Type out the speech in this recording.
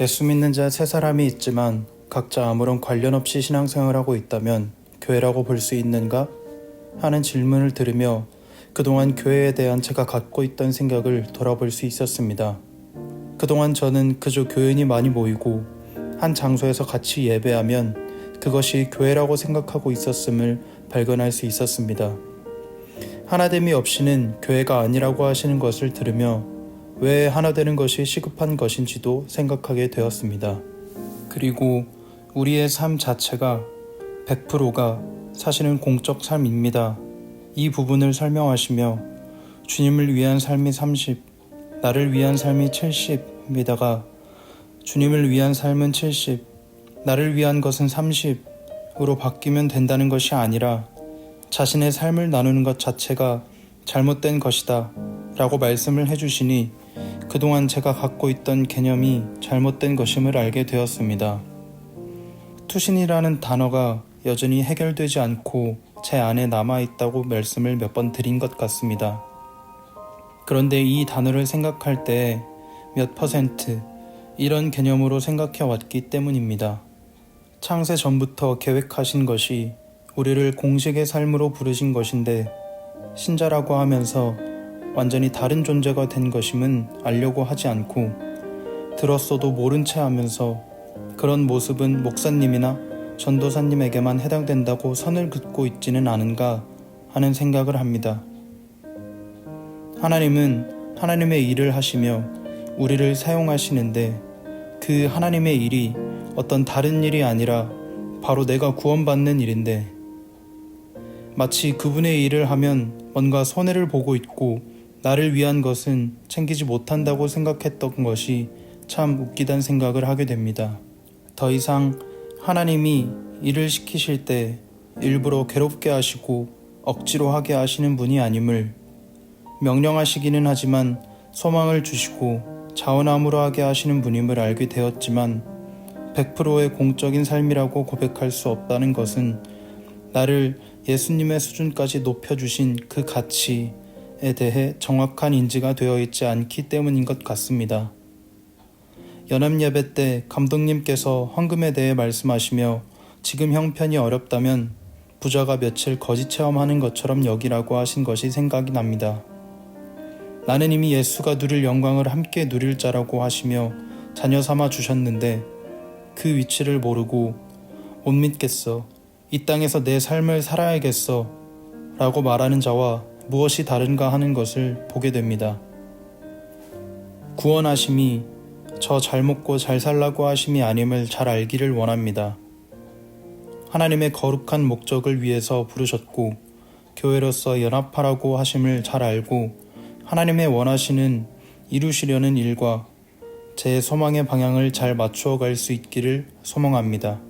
예수 믿는 자 세 사람이 있지만 각자 아무런 관련 없이 신앙생활을 하고 있다면 교회라고 볼 수 있는가? 하는 질문을 들으며 그동안 교회에 대한 제가 갖고 있던 생각을 돌아볼 수 있었습니다. 그동안 저는 그저 교인이 많이 모이고 한 장소에서 같이 예배하면 그것이 교회라고 생각하고 있었음을 발견할 수 있었습니다. 하나됨이 없이는 교회가 아니라고 하시는 것을 들으며 왜 하나 되는 것이 시급한 것인지도 생각하게 되었습니다. 그리고 우리의 삶 자체가 100%가 사실은 공적 삶입니다. 이 부분을 설명하시며 주님을 위한 삶이 30, 나를 위한 삶이 70입니다가 주님을 위한 삶은 70, 나를 위한 것은 30으로 바뀌면 된다는 것이 아니라 자신의 삶을 나누는 것 자체가 잘못된 것이다 라고 말씀을 해주시니 그동안 제가 갖고 있던 개념이 잘못된 것임을 알게 되었습니다. 투신이라는 단어가 여전히 해결되지 않고 제 안에 남아있다고 말씀을 몇 번 드린 것 같습니다. 그런데 이 단어를 생각할 때 몇 퍼센트 이런 개념으로 생각해 왔기 때문입니다. 창세 전부터 계획하신 것이 우리를 공식의 삶으로 부르신 것인데 신자라고 하면서 완전히 다른 존재가 된 것임은 알려고 하지 않고 들었어도 모른 채 하면서 그런 모습은 목사님이나 전도사님에게만 해당된다고 선을 긋고 있지는 않은가 하는 생각을 합니다. 하나님은 하나님의 일을 하시며 우리를 사용하시는데 그 하나님의 일이 어떤 다른 일이 아니라 바로 내가 구원받는 일인데 마치 그분의 일을 하면 뭔가 손해를 보고 있고 나를 위한 것은 챙기지 못한다고 생각했던 것이 참 웃기단 생각을 하게 됩니다. 더 이상 하나님이 일을 시키실 때 일부러 괴롭게 하시고 억지로 하게 하시는 분이 아님을 명령하시기는 하지만 소망을 주시고 자원함으로 하게 하시는 분임을 알게 되었지만 100%의 공적인 삶이라고 고백할 수 없다는 것은 나를 예수님의 수준까지 높여주신 그 가치에 대해 정확한 인지가 되어 있지 않기 때문인 것 같습니다. 연합예배 때 감독님께서 헌금에 대해 말씀하시며 지금 형편이 어렵다면 부자가 며칠 거짓 체험하는 것처럼 여기라고 하신 것이 생각이 납니다. 나는 이미 예수가 누릴 영광을 함께 누릴 자라고 하시며 자녀 삼아 주셨는데 그 위치를 모르고 못 믿겠어. 이 땅에서 내 삶을 살아야겠어. 라고 말하는 자와 무엇이 다른가 하는 것을 보게 됩니다. 구원하심이 저 잘 먹고 잘 살라고 하심이 아님을 잘 알기를 원합니다. 하나님의 거룩한 목적을 위해서 부르셨고 교회로서 연합하라고 하심을 잘 알고 하나님의 원하시는 이루시려는 일과 제 소망의 방향을 잘 맞추어 갈 수 있기를 소망합니다.